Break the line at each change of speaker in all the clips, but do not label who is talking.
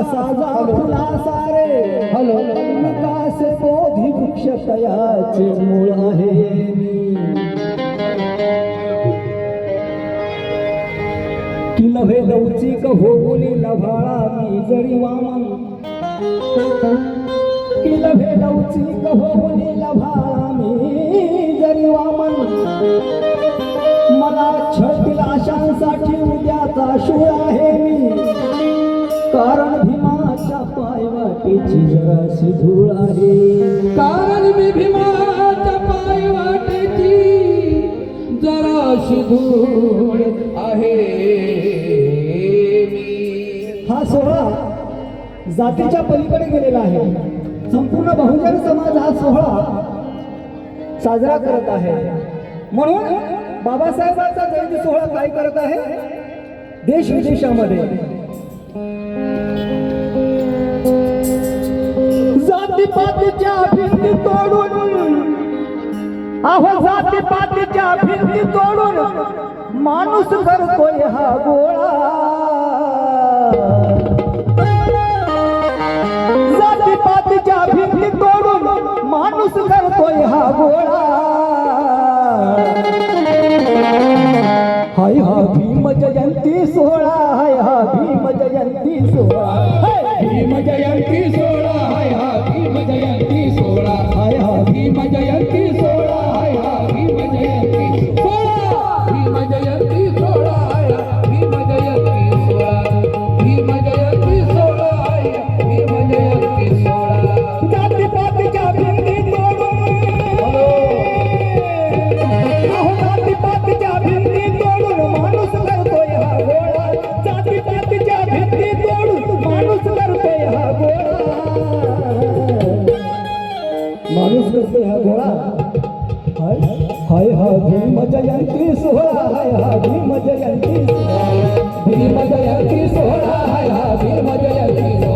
साजा फुला सारे।
हलो।
विकास बोधी वृक्ष तयाचे मूळ आहे. कि नव्हे लवचिक हो बोली नभाळा मी जरी वामन. कि नव्हे लवचिक हो बोली नभाळा मी वाटेची जराशी धूळ आहे.
कारण मी भीमाच्या पाय वाटेची जराशी धूळ आहे.
हा सोहळा जातीच्या पलीकडे गेलेला आहे. संपूर्ण बहुजन समाज हा सोहळा साजरा करत आहे. म्हणून बाबासाहेबांचा जयंती सोहळा काय करत आहे? देश विदेशामध्ये. पातीच्या भिंती तोडून. अहो जाती पातीच्या भिंती तोडून. माणूस करतोय हा गोळा.
जाती
पातीच्या भिंती तोडून माणूस करतोय हा गोळा. हाय हा भीम जयंती सोळा हाय हा भीम जयंती
सोळा जयंती सोहळा भीम जयंती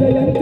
Jayanti.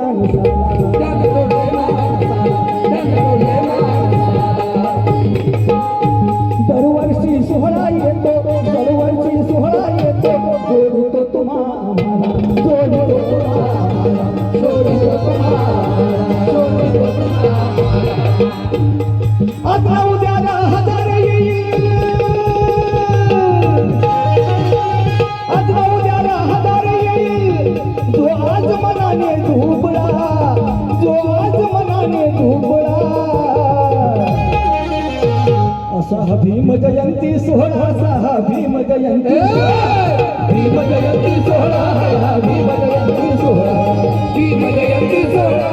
भीम जयंती सोहळा
असा भीम जयंती भीम जयंती सोहळा भीम जयंती सोहळा.
भीम जयंती सोहळा